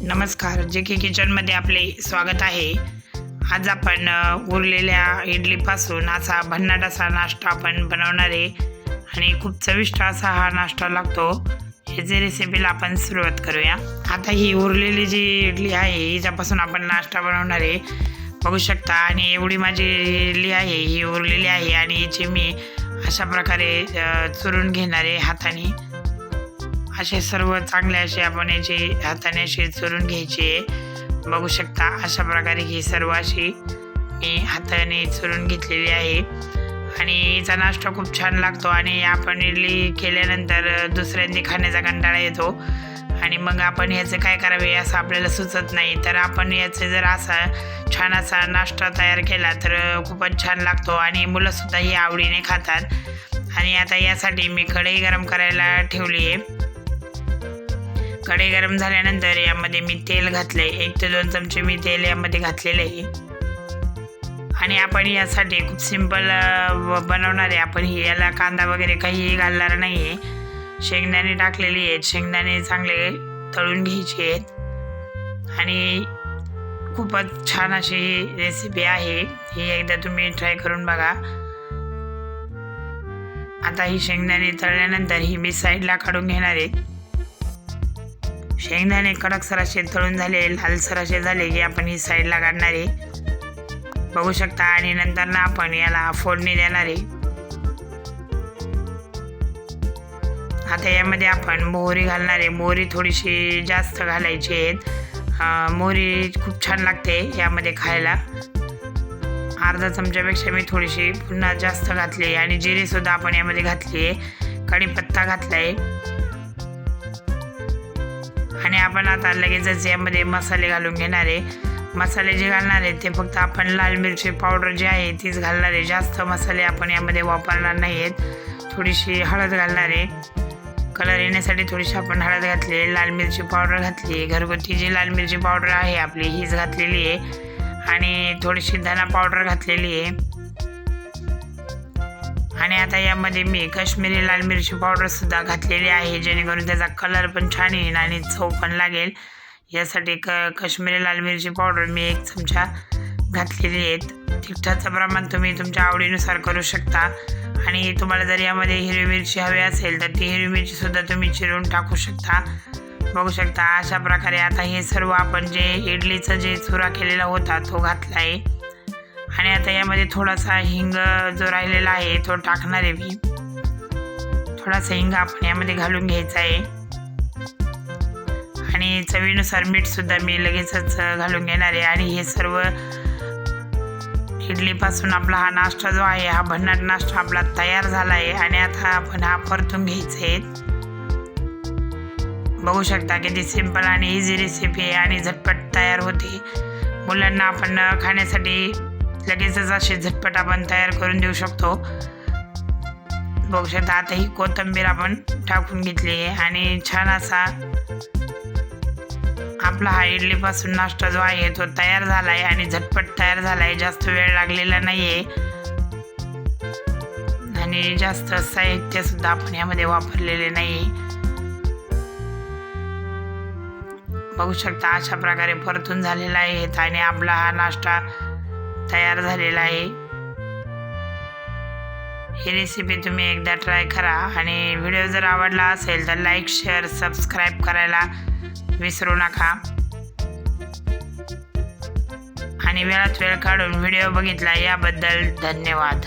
नमस्कार. जे के किचनमध्ये आपले स्वागत आहे. आज आपण उरलेल्या इडलीपासून असा भन्नाट असा नाश्ता आपण बनवणार आहे. आणि खूप चविष्ट असा हा नाश्ता लागतो. ह्याची रेसिपीला आपण सुरुवात करूया. आता ही उरलेली जी इडली आहे हिच्यापासून आपण नाश्ता बनवणार आहे. बघू शकता. आणि एवढी माझी इडली आहे ही उरलेली आहे. आणि हिची मी अशा प्रकारे चुरून घेणार आहे हाताने. असे सर्व चांगले असे आपण याचे हाताने असे चोरून घ्यायचे. बघू शकता अशा प्रकारे ही सर्व अशी मी हाताने चुरून घेतलेली आहे. आणि याचा नाश्ता खूप छान लागतो आणि आपण इडली केल्यानंतर दुसऱ्यांनी खाण्याचा कंटाळा येतो. आणि मग आपण याचं काय करावे असं आपल्याला सुचत नाही. तर आपण याचं जर असा छान असा नाश्ता तयार केला तर खूपच छान लागतो आणि मुलंसुद्धा ही आवडीने खातात. आणि आता यासाठी मी कढई गरम करायला ठेवली आहे. कढई गरम झाल्यानंतर यामध्ये मी तेल घातले एक ते दोन चमचे मी तेल यामध्ये घातलेले आहे. आणि आपण यासाठी खूप सिंपल बनवणार आहे. आपण ही याला कांदा वगैरे काहीही घालणार नाही आहे शेंगदाणे टाकलेली आहेत. शेंगदाणे चांगले तळून घ्यायचे आहेत. आणि खूपच छान अशी ही रेसिपी आहे. ही एकदा तुम्ही ट्राय करून बघा. आता ही शेंगदाणे तळल्यानंतर ही मी साईडला काढून घेणार आहे. शेंगदाणे कडक सराशे तळून झाले लाल सराशे झाले की आपण ही साईडला काढणार आहे. बघू शकता आणि नंतर ना आपण याला फोडणी देणार आहे. आता यामध्ये आपण मोहरी घालणार आहे. मोहरी थोडीशी जास्त घालायची आहेत. मोहरी खूप छान लागते यामध्ये खायला. अर्धा चमच्यापेक्षा मी थोडीशी पुन्हा जास्त घातली आणि जिरेसुद्धा आपण यामध्ये घातली आहे. कढीपत्ता घातला आहे आणि आपण आता लगेचच यामध्ये मसाले घालून घेणार आहे. मसाले जे घालणार आहे ते फक्त आपण लाल मिरची पावडर जी आहे तीच घालणार आहे. जास्त मसाले आपण यामध्ये वापरणार नाही आहेत थोडीशी हळद घालणार आहे. कलर येण्यासाठी थोडीशी आपण हळद घातली आहे लाल मिरची पावडर घातली आहे. घरगुती जी लाल मिरची पावडर आहे आपली हीच घातलेली आहे. आणि थोडीशी धना पावडर घातलेली आहे. आणि आता यामध्ये मी काश्मीरी लाल मिरची पावडरसुद्धा घातलेली आहे जेणेकरून त्याचा कलर पण छान येईल आणि चव पण लागेल. यासाठी क काश्मीरी लाल मिरची पावडर मी एक चमचा घातलेली आहेत. तिखटाचं प्रमाण तुम्ही तुमच्या आवडीनुसार करू शकता. आणि तुम्हाला जर यामध्ये हिरवी मिरची हवी असेल तर ती हिरवी मिरचीसुद्धा तुम्ही चिरून टाकू शकता. बघू शकता अशा प्रकारे आता हे सर्व आपण जे इडलीचा जे चुरा केलेला होता तो घातला आहे. आणि आता यामध्ये थोडासा हिंग जो राहिलेला आहे तो टाकणार आहे मी. थोडासा हिंग आपण यामध्ये घालून घ्यायचा आहे. आणि चवीनुसार मीठसुद्धा मी लगेचच घालून घेणार आहे. आणि हे सर्व इडलीपासून आपला हा नाश्ता जो आहे हा भन्नाट नाश्ता आपला तयार झाला आहे. आणि आता आपण हा परतून घ्यायचा आहे. बघू शकता किती सिंपल आणि इझी रेसिपी आहे आणि झटपट तयार होते. मुलांना आपण खाण्यासाठी लगेचच असे झटपट आपण तयार करून देऊ शकतो. बघू शकता आता ही कोथिंबीर आपण टाकून घेतली आहे आणि छान असा आपला हा इडलीपासून नाश्ता जो आहे तो तयार झाला आहे आणि झटपट तयार झाला आहे जास्त वेळ लागलेला नाही आहे आणि जास्त साहित्यसुद्धा आपण यामध्ये वापरलेले नाही बघू शकता अशा प्रकारे परतून झालेला आहे आणि आपला हा नाश्ता तयार झालेला आहे. ही रेसिपी तुम्ही एकदा ट्राय करा आणि व्हिडिओ जर आवडला असेल तर लाईक शेअर सबस्क्राईब करायला विसरू नका. आणि वेळात वेळ काढून व्हिडिओ बघितला याबद्दल धन्यवाद.